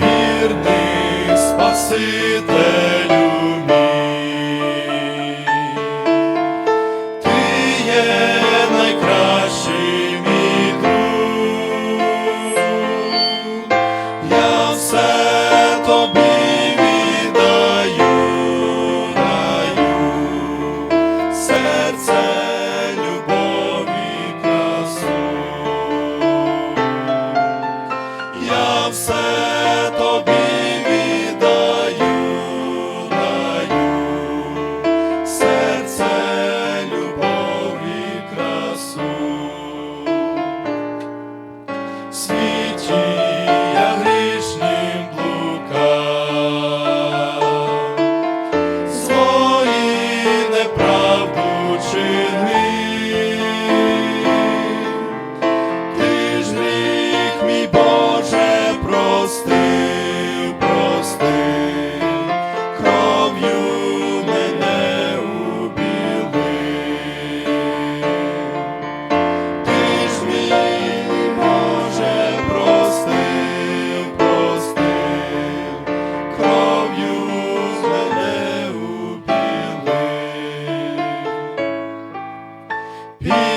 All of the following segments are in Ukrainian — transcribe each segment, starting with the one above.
вірний Спасителю мій, ти є серце With me.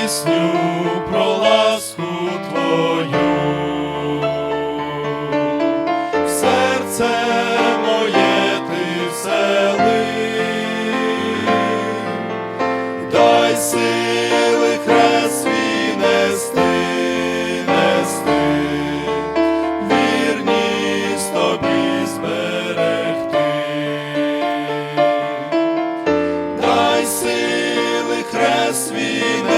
Пісню про ласку твою, серце моє ти всели, дай сили хрест свій нести, нести, вірність тобі зберегти. Дай сили хрест свій